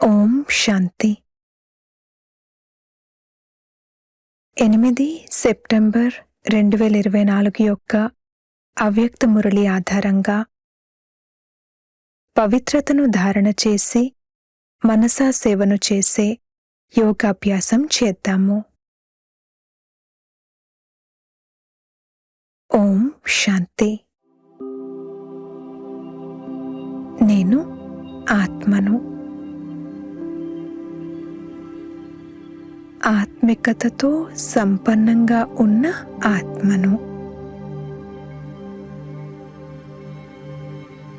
ఓం శాంతి. ఎనిమిది సెప్టెంబర్ రెండు వేల ఇరవై నాలుగు యొక్క అవ్యక్త మురళి ఆధారంగా పవిత్రతను ధారణ చేసి మనసా సేవను చేసే యోగాభ్యాసం చేద్దాము. ఓం శాంతి. నేను ఆత్మను ఆత్మికతతో సంపన్నంగా ఉన్న ఆత్మను.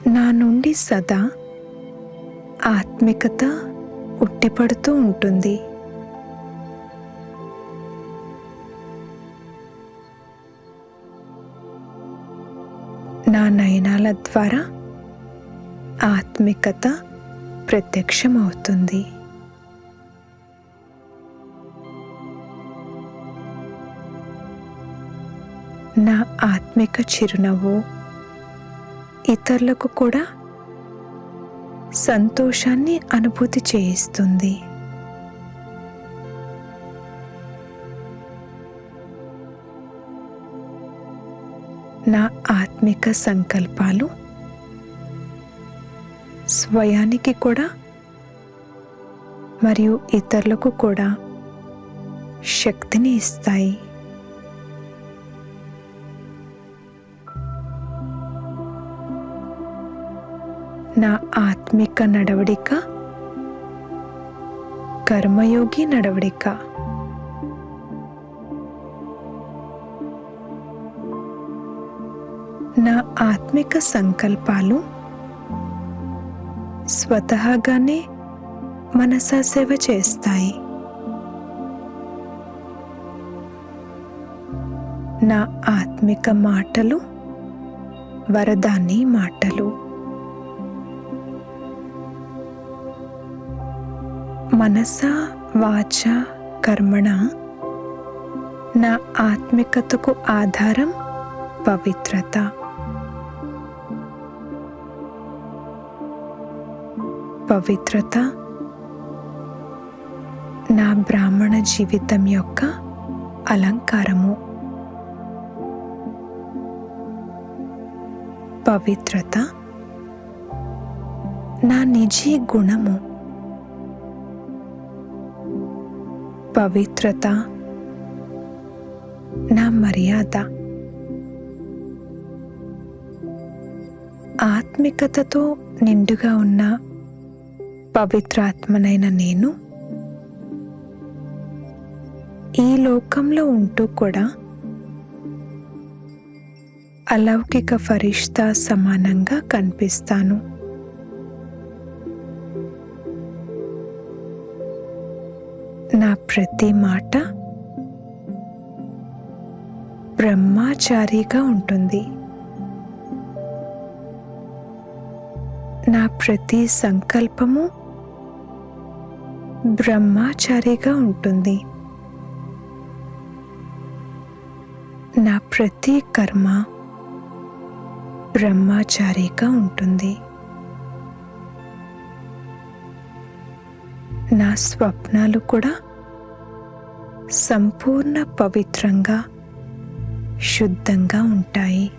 నా నుండి సదా ఆత్మికత ఉట్టిపడుతూ ఉంటుంది. నా నయనాల ద్వారా ఆత్మికత ప్రత్యక్షమవుతుంది. ఆత్మిక చిరునవ్వు. ఇతరులకు కూడా సంతోషాన్ని అనుభూతి చేయిస్తుంది. నా ఆత్మిక సంకల్పాలు స్వయానికి కూడా మరియు ఇతరులకు కూడా శక్తిని ఇస్తాయి. నా ఆత్మిక నడవడిక కర్మయోగి నడవడిక. నా ఆత్మిక సంకల్పాలు స్వతహాగానే మనసా సేవ చేస్తాయి. నా ఆత్మిక మాటలు వరదాని మాటలు. మనస వాచ కర్మణ? నా ఆత్మికతకు ఆధారం పవిత్రత. పవిత్రత నా బ్రాహ్మణ జీవితం యొక్క అలంకారము. పవిత్రత నా నిజీ గుణము. పవిత్రత నా మర్యాద. ఆత్మికతతో నిండుగా ఉన్న పవిత్రాత్మనైన నేను ఈ లోకంలో ఉంటూ కూడా అలౌకిక ఫరిష్తా సమానంగా కనిపిస్తాను. ప్రతి మాట బ్రహ్మాచారిగా ఉంటుంది. నా ప్రతి సంకల్పము బ్రహ్మాచారిగా ఉంటుంది. నా ప్రతి కర్మ బ్రహ్మాచారిగా ఉంటుంది. నా స్వప్నాలు కూడా సంపూర్ణ పవిత్రంగా శుద్ధంగా ఉంటాయి.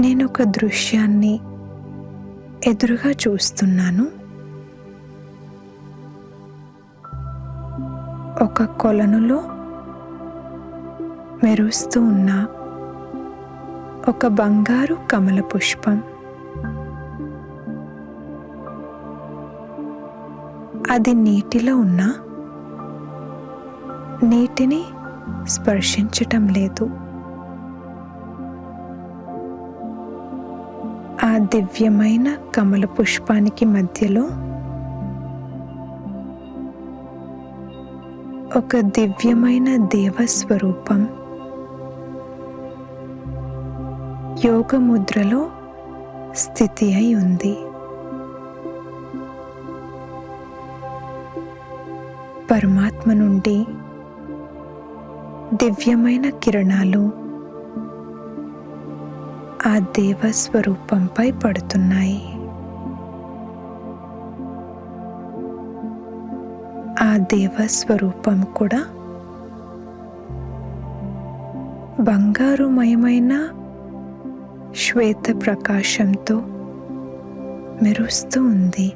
నేను ఒక దృశ్యాన్ని ఎదురుగా చూస్తున్నాను. ఒక కొలనులో మెరుస్తూ ఉన్న ఒక బంగారు కమల పుష్పం అది నీటిలో ఉన్న నీటిని స్పర్శించటం లేదు. ఆ దివ్యమైన కమల పుష్పానికి మధ్యలో ఒక దివ్యమైన దేవస్వరూపం యోగముద్రలో స్థితి అయి ఉంది. పరమాత్మ నుండి దివ్యమైన కిరణాలు ఆ దేవస్వరూపంపై పడుతున్నాయి. ఆ దేవస్వరూపం కూడా బంగారుమయమైన శ్వేత ప్రకాశంతో మెరుస్తూ ఉంది.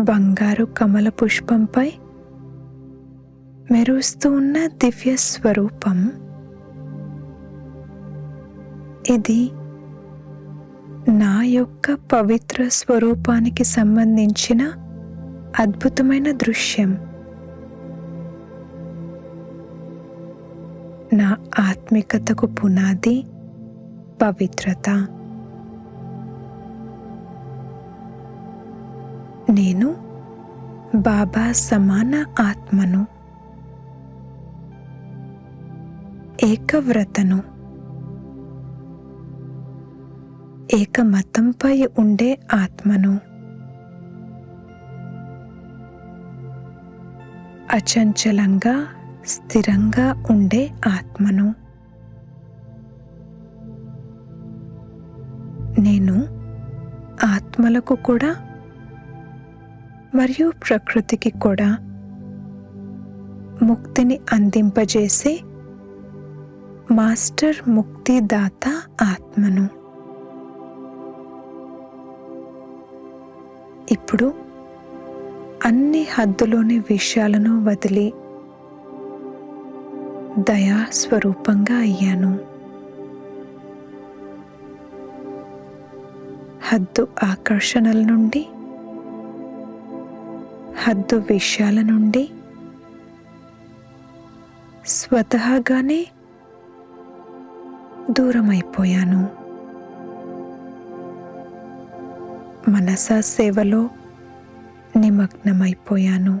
బంగారు కమల పుష్పంపై మెరుస్తూ ఉన్న దివ్య స్వరూపం. ఇది నా యొక్క పవిత్ర స్వరూపానికి సంబంధించిన అద్భుతమైన దృశ్యం. నా ఆత్మికతకు పునాది పవిత్రత. బాబా సమాన ఆత్మను ఏకవ్రతను ఏకమతంపై ఉండే ఆత్మను అచంచలంగా స్థిరంగా ఉండే ఆత్మను. నేను ఆత్మలకు కూడా మరియు ప్రకృతికి కూడా ముక్తిని అందింపజేసే మాస్టర్ ముక్తిదాత ఆత్మను. ఇప్పుడు అన్ని హద్దులోని విషయాలను వదిలి దయా స్వరూపంగా అయ్యాను. హద్దు ఆకర్షణల నుండి హద్దు విషయాల నుండి స్వతహాగానే దూరమైపోయాను. మనసా సేవలో నిమగ్నమైపోయాను.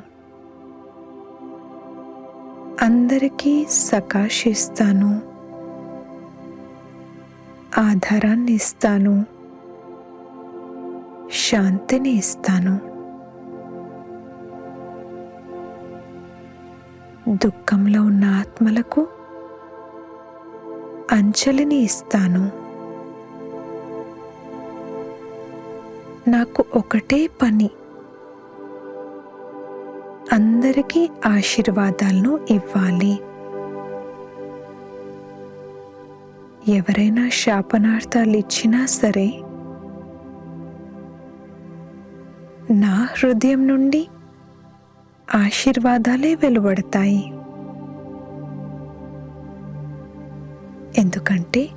అందరికీ సకాశిస్తాను. ఆధారాన్ని ఇస్తాను శాంతిని ఇస్తాను. దుఃఖంలో ఉన్న ఆత్మలకు అంచలిని ఇస్తాను. నాకు ఒకటే పని. అందరికీ ఆశీర్వాదాలను ఇవ్వాలి. ఎవరైనా శాపనార్థాలు ఇచ్చినా సరే నా హృదయం నుండి ఆశీర్వాదాలే వెలువడతాయి. ఎందుకంటే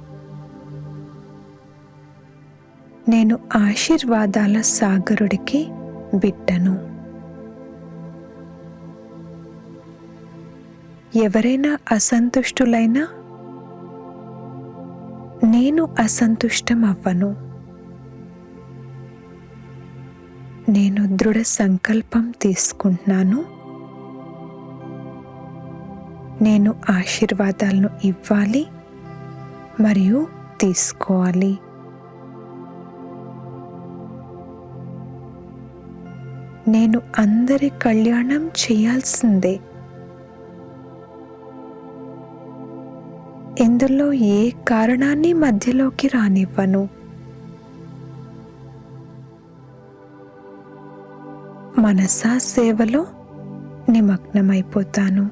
నేను ఆశీర్వాదాల సాగరుడికి బిడ్డను. ఎవరైనా అసంతుష్టులైనా నేను అసంతుష్టం నేను దృఢ సంకల్పం తీసుకుంటున్నాను. నేను ఆశీర్వాదాలను ఇవ్వాలి మరియు తీసుకోవాలి. నేను అందరి కళ్యాణం చేయాల్సిందే. ఇందులో ఏ కారణాన్ని మధ్యలోకి రానివ్వను. మనసా సేవలో నిమగ్నమైపోతాను.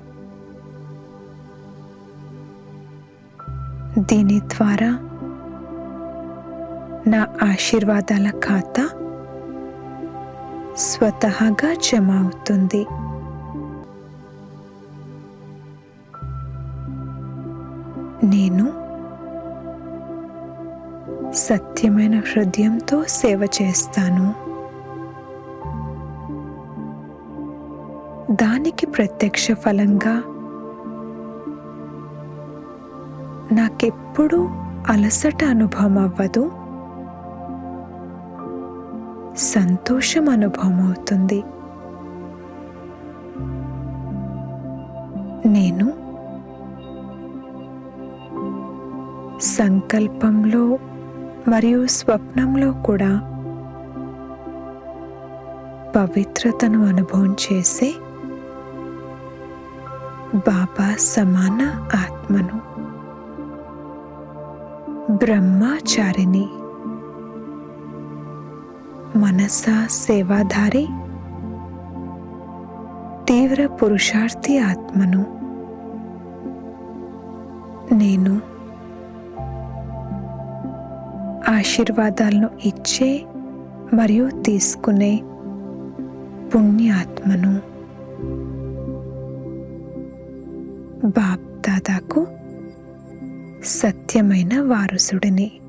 దీని ద్వారా నా ఆశీర్వాదాల ఖాతా స్వతహాగా జమ అవుతుంది. నేను సత్యమైన హృదయంతో సేవ చేస్తాను. దానికి ప్రత్యక్ష ఫలంగా నాకెప్పుడూ అలసట అనుభవం అవ్వదు సంతోషం అనుభవం అవుతుంది నేను సంకల్పంలో మరియు స్వప్నంలో కూడా పవిత్రతను అనుభవం చేసే బాబా సమాన ఆత్మను. బ్రహ్మచారిని మనస సేవాధారి. తీవ్ర పురుషార్థి ఆత్మను. నేను ఆశీర్వాదాలను ఇచ్చే మరియు తీసుకునే పుణ్యాత్మను. బాప్ దాదాకు సత్యమైన వారసుడిని.